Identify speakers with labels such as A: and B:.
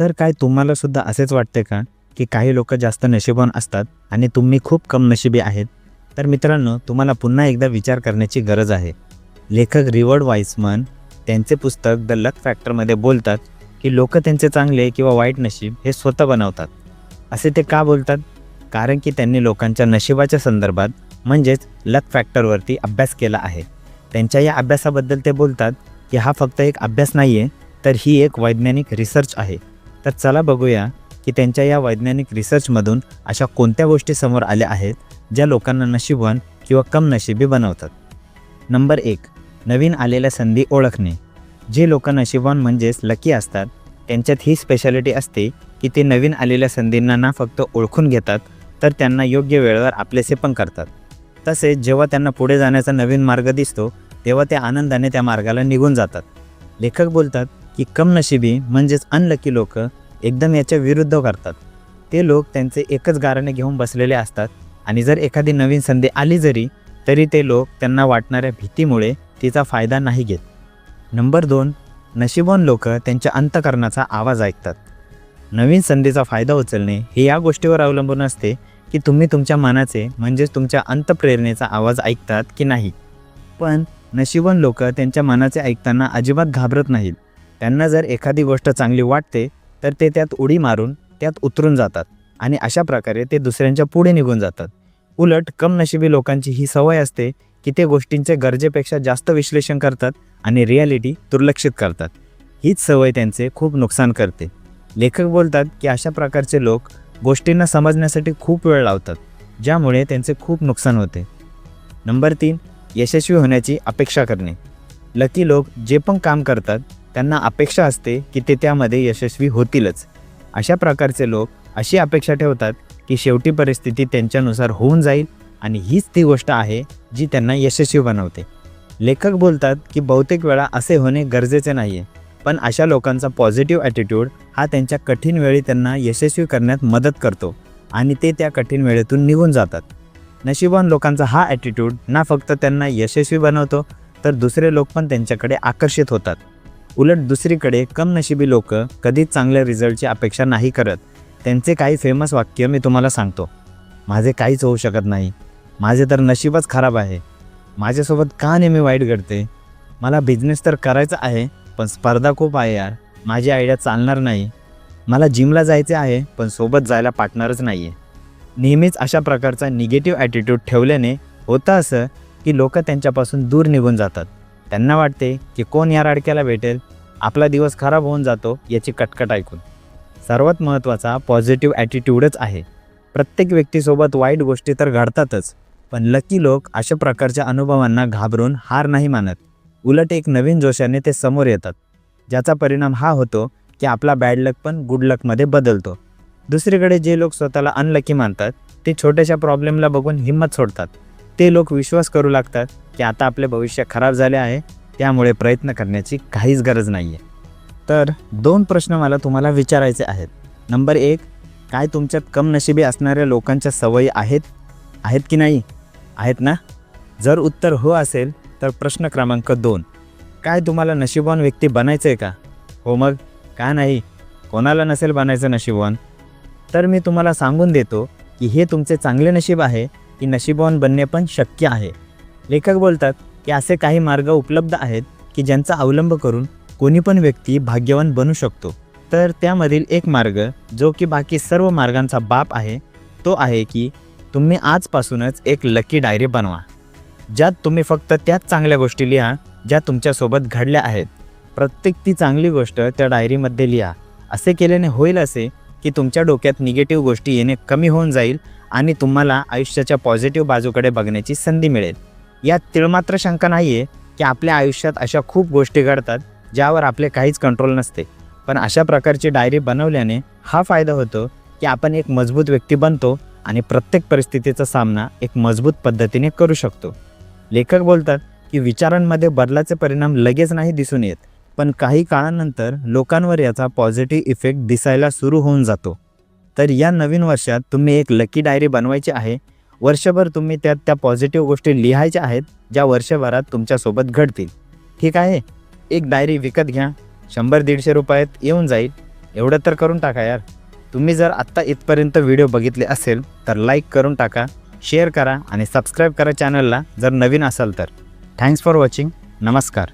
A: तर काय तुम्हाला सुद्धा असेच वाटते का की काही लोक जास्त नशिबवान असतात आणि तुम्ही खूप कम नशिबी आहेत? तर मित्रांनो तुम्हाला पुन्हा एकदा विचार करण्याची गरज आहे. लेखक रिवर्ड वाईसमन त्यांचे पुस्तक द लक फॅक्टरमध्ये बोलतात की लोक त्यांचे चांगले किंवा वाईट नशीब हे स्वतः बनवतात. असे ते का बोलतात? कारण की त्यांनी लोकांच्या नशिबाच्या संदर्भात म्हणजेच लक फॅक्टरवरती अभ्यास केला आहे. त्यांच्या या अभ्यासाबद्दल ते बोलतात की हा फक्त एक अभ्यास नाही आहे तर ही एक वैज्ञानिक रिसर्च आहे. तर चला बघूया की त्यांच्या या वैज्ञानिक रिसर्चमधून अशा कोणत्या गोष्टी समोर आल्या आहेत ज्या लोकांना नशीबवान किंवा कम नशिबी बनवतात. नंबर एक नवीन आलेल्या संधी ओळखणे. जे लोक नशीबवान म्हणजेच लकी असतात त्यांच्यात ही स्पेशालिटी असते की ते नवीन आलेल्या संधींना ना फक्त ओळखून घेतात तर त्यांना योग्य वेळेवर आपलेसे पण करतात. तसेच जेव्हा त्यांना पुढे जाण्याचा नवीन मार्ग दिसतो तेव्हा ते आनंदाने त्या मार्गाला निघून जातात. लेखक बोलतात की कमनशिबी म्हणजेच अनलकी लोक एकदम याच्या विरुद्ध करतात. ते लोक त्यांचे एकच गाराणे घेऊन बसलेले असतात आणि जर एखादी नवीन संधी आली जरी तरी ते लोक त्यांना वाटणाऱ्या भीतीमुळे तिचा फायदा नाही घेत. नंबर दोन नशिबवान लोक त्यांच्या अंतकरणाचा आवाज ऐकतात. नवीन संधीचा फायदा उचलणे हे या गोष्टीवर अवलंबून असते की तुम्ही तुमच्या मनाचे म्हणजेच तुमच्या अंतप्रेरणेचा आवाज ऐकतात की नाही. पण नशिबवान लोक त्यांच्या मनाचे ऐकताना अजिबात घाबरत नाहीत. त्यांना जर एखादी गोष्ट चांगली वाटते तर ते त्यात उडी मारून त्यात उतरून जातात आणि अशा प्रकारे ते दुसऱ्यांच्या पुढे निघून जातात. उलट कम नशिबी लोकांची ही सवय असते की ते गोष्टींचे गरजेपेक्षा जास्त विश्लेषण करतात आणि रियालिटी दुर्लक्षित करतात. हीच सवय त्यांचे खूप नुकसान करते. लेखक बोलतात की अशा प्रकारचे लोक गोष्टींना समजण्यासाठी खूप वेळ लावतात ज्यामुळे त्यांचे खूप नुकसान होते. नंबर तीन यशस्वी होण्याची अपेक्षा करणे. लकी लोक जे पण काम करतात त्यांना अपेक्षा असते की ते त्यामध्ये यशस्वी होतीलच. अशा प्रकारचे लोक अशी अपेक्षा ठेवतात की शेवटी परिस्थिती त्यांच्यानुसार होऊन जाईल आणि हीच ती गोष्ट आहे जी त्यांना यशस्वी बनवते. लेखक बोलतात की बहुतेक वेळा असे होणे गरजेचे नाही आहे पण अशा लोकांचा पॉझिटिव्ह ॲटिट्यूड हा त्यांच्या कठीण वेळी त्यांना यशस्वी करण्यात मदत करतो आणि ते त्या कठीण वेळेतून निघून जातात. नशिबान लोकांचा हा ॲटिट्यूड ना फक्त त्यांना यशस्वी बनवतो तर दुसरे लोक पण त्यांच्याकडे आकर्षित होतात. उलट दुसरीकडे कम नशिबी लोक कधीच चांगल्या रिझल्टची अपेक्षा नाही करत. त्यांचे काही फेमस वाक्य मी तुम्हाला सांगतो. माझे काहीच होऊ शकत नाही. माझे तर नशीबच खराब आहे. माझ्यासोबत का नेहमी वाईट घडते? मला बिझनेस तर करायचा आहे पण स्पर्धा खूप आहे यार. माझी आयडिया चालणार नाही. मला जिमला जायचे आहे पण सोबत जायला पार्टनरच नाही आहे नेहमीच अशा प्रकारचा निगेटिव्ह ॲटिट्यूड ठेवल्याने होतं असं की लोक त्यांच्यापासून दूर निघून जातात. त्यांना वाटते की कोण या राडक्याला भेटेल? आपला दिवस खराब होऊन जातो याची कटकट ऐकून. सर्वात महत्त्वाचा पॉझिटिव्ह ॲटिट्यूडच आहे. प्रत्येक व्यक्तीसोबत वाईट गोष्टी तर घडतातच पण लकी लोक अशा प्रकारच्या अनुभवांना घाबरून हार नाही मानत. उलट एक नवीन जोशाने ते समोर येतात. ज्याचा परिणाम हा होतो की आपला बॅड लक पण गुड लकमध्ये बदलतो. दुसरीकडे जे लोक स्वतःला अनलकी मानतात ते छोट्याशा प्रॉब्लेमला बघून हिंमत सोडतात. ते लोक विश्वास करू लागतात की आता आपले भविष्य खराब झाले आहे त्यामुळे प्रयत्न करण्याची काहीच गरज नाही आहे तर दोन प्रश्न मला तुम्हाला विचारायचे आहेत. नंबर एक काय तुमच्यात कम नशिबी असणाऱ्या लोकांच्या सवयी आहेत? आहेत की नाही? आहेत ना? जर उत्तर हो असेल तर प्रश्न क्रमांक दोन. काय तुम्हाला नशिबवान व्यक्ती बनायचं आहे का? हो मग? का नाही? कोणाला नसेल बनायचं नशिबवान? तर मी तुम्हाला सांगून देतो की हे तुमचे चांगले नशीब आहे की नशीबवान बनणे पण शक्य आहे. लेखक बोलतात की असे काही मार्ग उपलब्ध आहेत की ज्यांचा अवलंब करून कोणी पण व्यक्ती भाग्यवान बनू शकतो. तर त्यामधील एक मार्ग जो की बाकी सर्व मार्गांचा बाप आहे तो आहे की तुम्ही आजपासूनच एक लकी डायरी बनवा. ज्यात तुम्ही फक्त त्याच चांगल्या गोष्टी लिहा ज्या तुमच्यासोबत घडल्या आहेत. प्रत्येक ती चांगली गोष्ट त्या डायरीमध्ये लिहा. असे केल्याने होईल असे की तुमच्या डोक्यात निगेटिव्ह गोष्टी येणे कमी होऊन जाईल आणि तुम्हाला आयुष्याच्या पॉझिटिव्ह बाजूकडे बघण्याची संधी मिळेल. यात तिळमात्र शंका नाही आहे की आपल्या आयुष्यात अशा खूप गोष्टी घडतात ज्यावर आपले काहीच कंट्रोल नसते. पण अशा प्रकारची डायरी बनवल्याने हा फायदा होतो की आपण एक मजबूत व्यक्ती बनतो आणि प्रत्येक परिस्थितीचा सामना एक मजबूत पद्धतीने करू शकतो. लेखक बोलतात की विचारांमध्ये बदलाचे परिणाम लगेच नाही दिसून येत पण काही काळानंतर लोकांवर याचा पॉझिटिव्ह इफेक्ट दिसायला सुरू होऊन जातो. तर या नवीन वर्षात तुम्ही एक लकी डायरी बनवायची आहे. वर्षभर तुम्ही त्यात त्या पॉझिटिव्ह गोष्टी लिहायच्या आहेत ज्या वर्षभरात तुमच्यासोबत घडतील. ठीक आहे? एक डायरी विकत घ्या. शंभर दीडशे रुपयात येऊन जाईल. एवढं तर करून टाका यार. तुम्ही जर आत्ता इथपर्यंत व्हिडिओ बघितले असेल तर लाईक करून टाका शेअर करा आणि सबस्क्राईब करा चॅनलला जर नवीन असाल तर. थँक्स फॉर वॉचिंग नमस्कार.